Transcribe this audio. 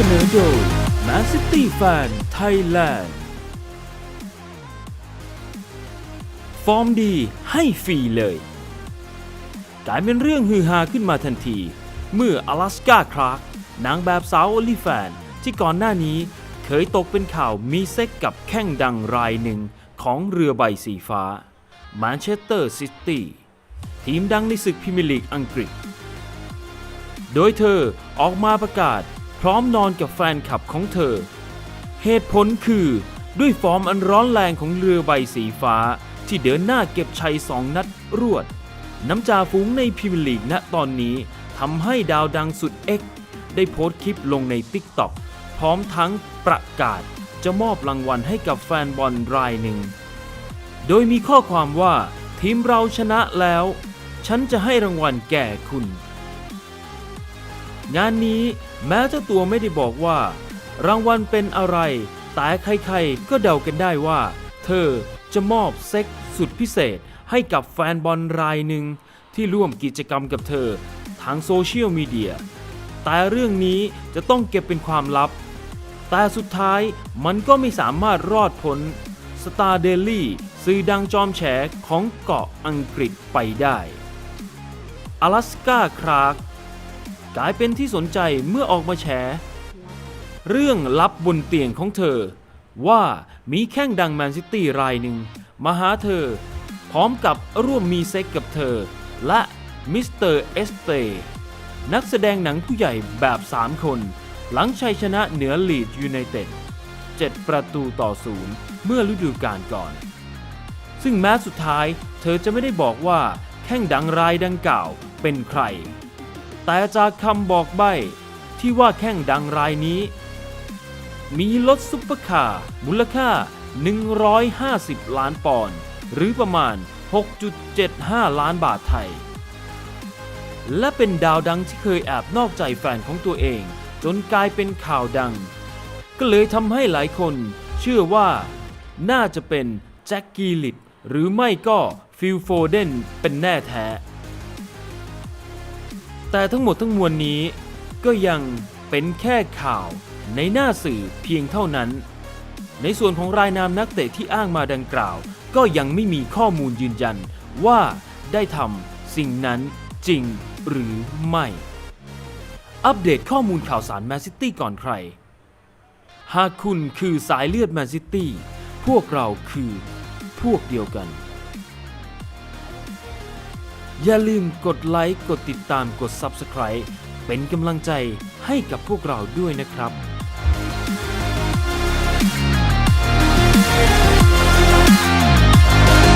สนอโดย Man City Fan Thailand ฟอร์มดีให้ฟรีเลยกลายเป็นเรื่องฮือฮาขึ้นมาทันที เมื่ออลาสกาคลาร์กนางแบบสาวโอลิแฟน ที่ก่อนหน้านี้เคยตกเป็นข่าวมีเซ็กกับแข้งดังรายหนึ่งของเรือใบสีฟ้าแมนเชสเตอร์ซิตี้ทีมดังในศึกพรีเมียร์ลีกอังกฤษ โดยเธอออกมาประกาศ พร้อมนอนกับแฟนคลับของเธอ เหตุผลคือ ด้วยฟอร์มอันร้อนแรงของเรือใบสีฟ้า ที่เดินหน้าเก็บชัยสองนัดรวด น้ำจ่าฝูงในพรีเมียร์ลีกณตอนนี้ทำให้ดาวดังสุดเอ็กซ์ได้โพสต์คลิปลงใน t ิ k t o k พร้อมทั้งประกาศจะมอบรางวัลให้กับแฟนบอลรายหนึ่ง โดยมีข้อความว่า ทีมเราชนะแล้ว ฉันจะให้รางวัลแก่คุณ งานนี้ แม้เจ้าตัวไม่ได้บอกว่า รางวัลเป็นอะไร แต่ใครๆก็เดากันได้ว่า เธอจะมอบเซ็กสุดพิเศษให้กับแฟนบอลรายหนึ่งที่ร่วมกิจกรรมกับเธอทางโซเชียลมีเดีย แต่เรื่องนี้จะต้องเก็บเป็นความลับ แต่สุดท้ายมันก็ไม่สามารถรอดพ้นสตาร์เดลี่สื่อดังจอมแฉของเกาะอังกฤษไปได้อลาสกาคราก กลายเป็นที่สนใจเมื่อออกมาแฉ เรื่องลับบนเตียงของเธอ ว่ามีแข้งดังแมนซิตี้รายหนึ่งมาหาเธอ พร้อมกับร่วมมีเซ็กกับเธอ และมิสเตอร์เอสเตนักแสดงหนังผู้ใหญ่แบบ 3 คน หลังชัยชนะเหนือลีดยูไนเต็ด 7 ประตูต่อศูนย์เมื่อฤดูกาลก่อน ซึ่งแม้สุดท้ายเธอจะไม่ได้บอกว่าแข้งดังรายดังกล่าวเป็นใคร แต่จากคำบอกใบ้ที่ว่าแข้งดังรายนี้ มีรถซุปเปอร์คาร์มูลค่า 150 ล้านปอนด์หรือประมาณ 6.75 ล้านบาทไทย และเป็นดาวดังที่เคยแอบนอกใจแฟนของตัวเอง จนกลายเป็นข่าวดัง ก็เลยทำให้หลายคนเชื่อว่าน่าจะเป็นแจ็คกีลิตหรือไม่ก็ฟิลโฟเดนเป็นแน่แท้ แต่ทั้งหมดทั้งมวลนี้ก็ยังเป็นแค่ข่าวในหน้าสื่อเพียงเท่านั้น ในส่วนของรายนามนักเตะที่อ้างมาดังกล่าว ก็ยังไม่มีข้อมูลยืนยันว่าได้ทำสิ่งนั้นจริงหรือไม่ อัปเดตข้อมูลข่าวสารแมนซิตี้ก่อนใคร หากคุณคือสายเลือดแมนซิตี้พวกเราคือพวกเดียวกัน อย่าลืมกดไลค์ กดติดตาม กด Subscribe เป็นกำลังใจให้กับพวกเราด้วยนะครับ